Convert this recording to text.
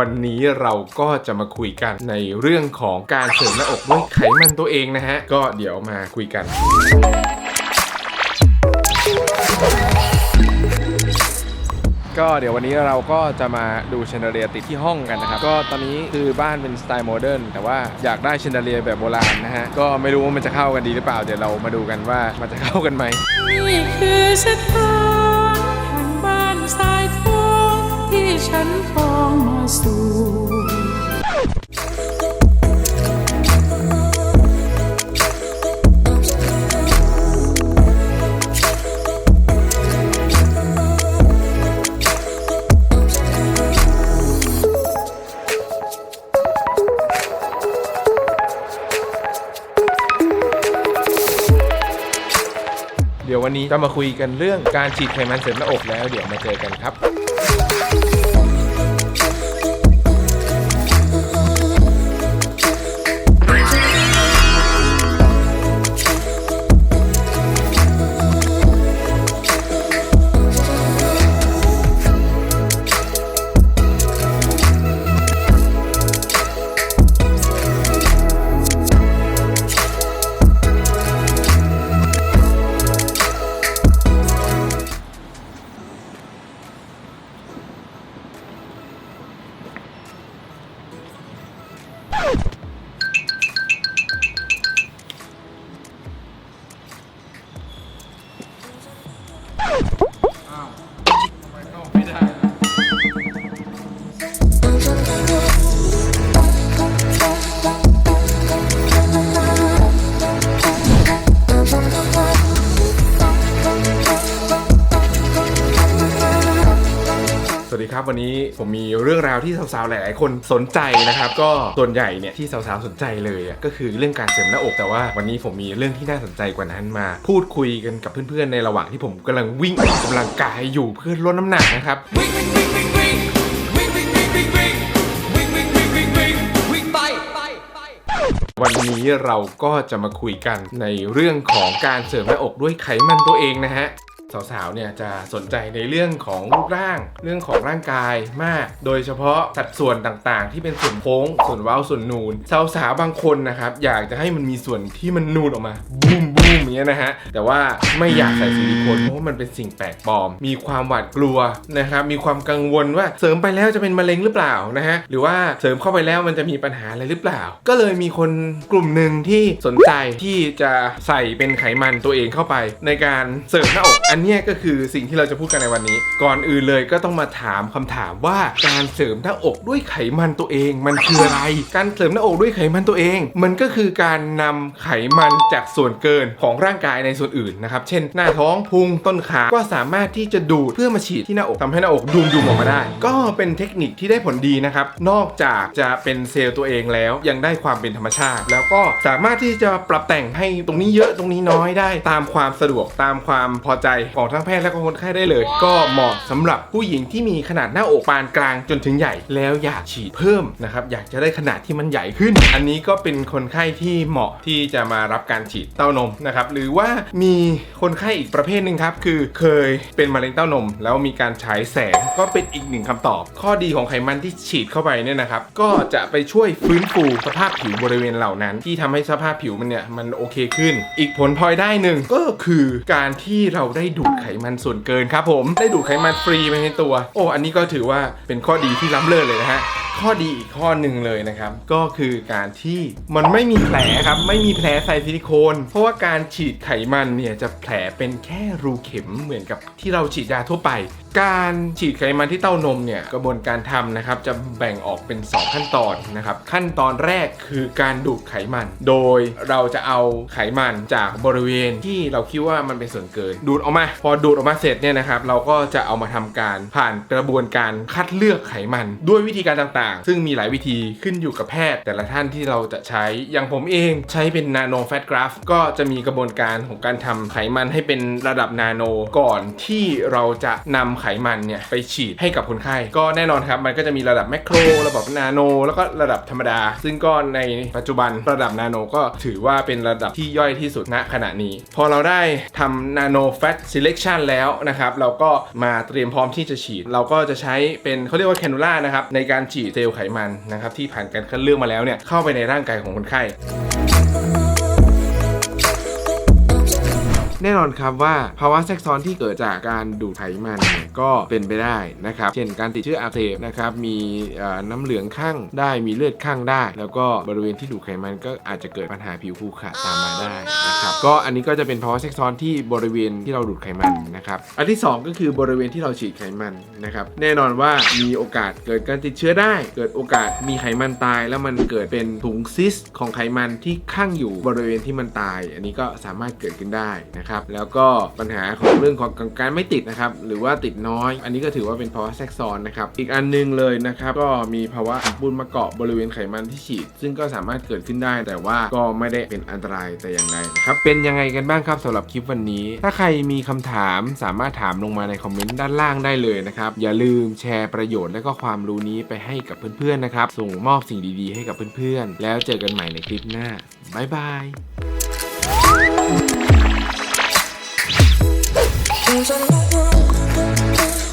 วันนี้เราก็จะมาคุยกันในเรื่องของการเสริมหน้าอกด้วยไขมันตัวเองนะฮะ ก็เดี๋ยวมาคุยกันก็เดี๋ยววันนี้เราก็จะมาดูเชนเดเลียติดที่ห้องกันนะครับ ก็ตอนนี้คือบ้านเป็นสไตล์โมเดิร์นแต่ว่าอยากได้เชนเดเลียแบบโบราณนะฮะ ก็ไม่รู้ว่ามันจะเข้ากันดีหรือเปล่า เดี๋ยวเรามาดูกันว่ามันจะเข้ากันไหมนี่คือสถาน ฉันปองมาสู่เดี๋ยววันนี้จะมาคุยกันเรื่องการฉีดไขมันเสริมหน้าอกแล้ว เดี๋ยวมาเจอกันครับ สวัสดีครับวันนี้ผมมีเรื่องราวที่สาวๆหลายๆคนสนใจนะครับ ก็ส่วนใหญ่เนี่ยที่สาวๆสนใจเลยอะก็คือเรื่องการเสริมหน้าอกแต่ว่าวันนี้ผมมีเรื่องที่น่าสนใจกว่านั้นมา พูดคุยกันกับเพื่อนๆในระหว่างที่ผมกำลังวิ่งออกกำลังกายอยู่เพื่อลดน้ำหนักนะครับวันนี้เราก็จะมาคุยกันในเรื่องของการเสริมหน้าอกด้วยไขมันตัวเองนะฮะ สาวๆเนี่ยจะสนใจในเรื่องของรูปร่าง เรื่องของร่างกายมาก โดยเฉพาะสัดส่วนต่างๆ ที่เป็นส่วนโค้ง ส่วนเว้าส่วนนูนสาวๆบางคนนะครับอยากจะให้มันมีส่วนที่มันนูนออกมาบูม บูมอย่างเงี้ยนะฮะแต่ว่าไม่อยากใส่ซิลิโคนเพราะว่ามันเป็นสิ่งแปลกปลอม มีความหวาดกลัวนะครับมีความกังวลว่าเสริมไปแล้วจะเป็นมะเร็งหรือเปล่านะฮะหรือว่าเสริมเข้าไปแล้วมันจะมีปัญหาอะไรหรือเปล่า ก็เลยมีคนกลุ่มหนึ่งที่สนใจที่จะใส่เป็นไขมันตัวเองเข้าไป ในการเสริมหน้าอกอันเนี้ยก็คือสิ่งที่เราจะพูดกันในวันนี้ ก่อนอื่นเลยก็ต้องมาถามคำถามว่าการเสริมหน้าอกด้วยไขมันตัวเองมันคืออะไร การเสริมหน้าอกด้วยไขมันตัวเอง มันก็คือการนำไขมันจากส่วนเกินของร่างกายในส่วนอื่นนะครับ เช่นหน้าท้องพุงต้นขาก็สามารถที่จะดูดเพื่อมาฉีดที่หน้าอกทำให้หน้าอกดูมดูมออกมาได้ ก็เป็นเทคนิคที่ได้ผลดีนะครับ นอกจากจะเป็นเซลล์ตัวเองแล้วยังได้ความเป็นธรรมชาติ แล้วก็สามารถที่จะปรับแต่งให้ตรงนี้เยอะตรงนี้น้อยได้ ตามความสะดวกตามความพอใจของทั้งแพทย์และก็คนไข้ได้เลย ก็เหมาะสำหรับผู้หญิงที่มีขนาดหน้าอกปานกลางจนถึงใหญ่ แล้วอยากฉีดเพิ่มนะครับอยากจะได้ขนาดที่มันใหญ่ขึ้น อันนี้ก็เป็นคนไข้ที่เหมาะที่จะมารับการฉีดเต้านมนะครับหรือว่ามีคนไข้อีกประเภทหนึ่งครับคือเคยเป็นมะเร็งเต้านม แล้วมีการฉายแสงก็เป็นอีกหนึ่งคำตอบ ข้อดีของไขมันที่ฉีดเข้าไปเนี่ยนะครับก็จะไปช่วยฟื้นฟูสภาพผิวบริเวณเหล่านั้น ที่ทำให้สภาพผิวมันเนี่ยมันโอเคขึ้น อีกผลพลอยได้หนึ่งก็คือการที่เราได้ดูดไขมันส่วนเกินครับผมได้ดูดไขมันฟรีไปในตัว โอ้อันนี้ก็ถือว่าเป็นข้อดีที่ล้ำเลิศเลยนะฮะ ข้อดีอีกข้อหนึ่งเลยนะครับ ก็คือการที่มันไม่มีแผลครับ ไม่มีแผลใส่ซิลิโคน เพราะว่าการฉีดไขมันเนี่ยจะแผลเป็นแค่รูเข็มเหมือนกับที่เราฉีดยาทั่วไปการฉีดไขมันที่เต้านมเนี่ยกระบวนการทำนะครับจะแบ่งออกเป็น 2 ขั้นตอนนะครับขั้นตอนแรกคือการดูดไขมัน โดยเราจะเอาไขมันจากบริเวณที่เราคิดว่ามันเป็นส่วนเกิน ดูดออกมา พอดูดออกมาเสร็จเนี่ยนะครับเราก็จะเอามาทำการผ่านกระบวนการคัดเลือกไขมัน ด้วยวิธีการต่างๆ ซึ่งมีหลายวิธีขึ้นอยู่กับแพทย์ แต่ละท่านที่เราจะใช้อย่างผมเองใช้เป็นนาโนแฟตกราฟก็จะมีกระบวนการของการทำไขมันให้เป็นระดับนาโนก่อนที่เราจะนำำไขมันเนี่ยไปฉีดให้กับคนไข้ก็แน่นอนครับมันก็จะมีระดับแมกโครระดับนาโน แล้วก็ระดับธรรมดา ซึ่งก็ในปัจจุบันระดับนาโนก็ถือว่าเป็นระดับที่ย่อยที่สุดณขณะนี้ พอเราได้ทำนาโนแฟต selection แล้วนะครับเราก็มาเตรียมพร้อมที่จะฉีด เราก็จะใช้เป็นเขาเรียกว่าแคนูล่านะครับในการฉีดเซลล์ไขมันนะครับที่ผ่านการคัดเลือกมาแล้วเนี่ยเข้าไปในร่างกายของคนไข้ แน่นอนครับว่าภาวะแทรกซ้อนที่เกิดจากการดูดไขมันเนี่ยก็เป็นไปได้นะครับ เช่นการติดเชื้ออักเสบนะครับมีน้ำเหลืองข้างได้มีเลือดข้างได้ แล้วก็บริเวณที่ดูดไขมันก็อาจจะเกิดปัญหาผิวขรุขระตามมาได้นะครับก็อันนี้ก็จะเป็นภาวะแทรกซ้อนที่บริเวณที่เราดูดไขมันนะครับอันที่สองก็คือบริเวณที่เราฉีดไขมันนะครับแน่นอนว่ามีโอกาสเกิดการติดเชื้อได้ เกิดโอกาสมีไขมันตาย แล้วมันเกิดเป็นถุงซิสของไขมันที่ข้างอยู่บริเวณที่มันตาย อันนี้ก็สามารถเกิดขึ้นได้นะครับแล้วก็ปัญหาของเรื่องของการไม่ติดนะครับหรือว่าติดน้อย อันนี้ก็ถือว่าเป็นภาวะแทรกซ้อนนะครับอีกอันหนึงเลยนะครับก็มีภาวะบุญมาเกาะบริเวณไขมันที่ฉีด ซึ่งก็สามารถเกิดขึ้นได้แต่ว่าก็ไม่ได้เป็นอันตรายแต่อย่างใดนะครับเป็นยังไงกันบ้างครับสำหรับคลิปวันนี้ ถ้าใครมีคำถามสามารถถามลงมาในคอมเมนต์ด้านล่างได้เลยนะครับอย่าลืมแชร์ประโยชน์และก็ความรู้นี้ไปให้กับเพื่อนๆนะครับส่งมอบสิ่งดีๆ ให้กับเพื่อนๆ แล้วเจอกันใหม่ในคลิปหน้าบ๊ายบาย Cause I don't know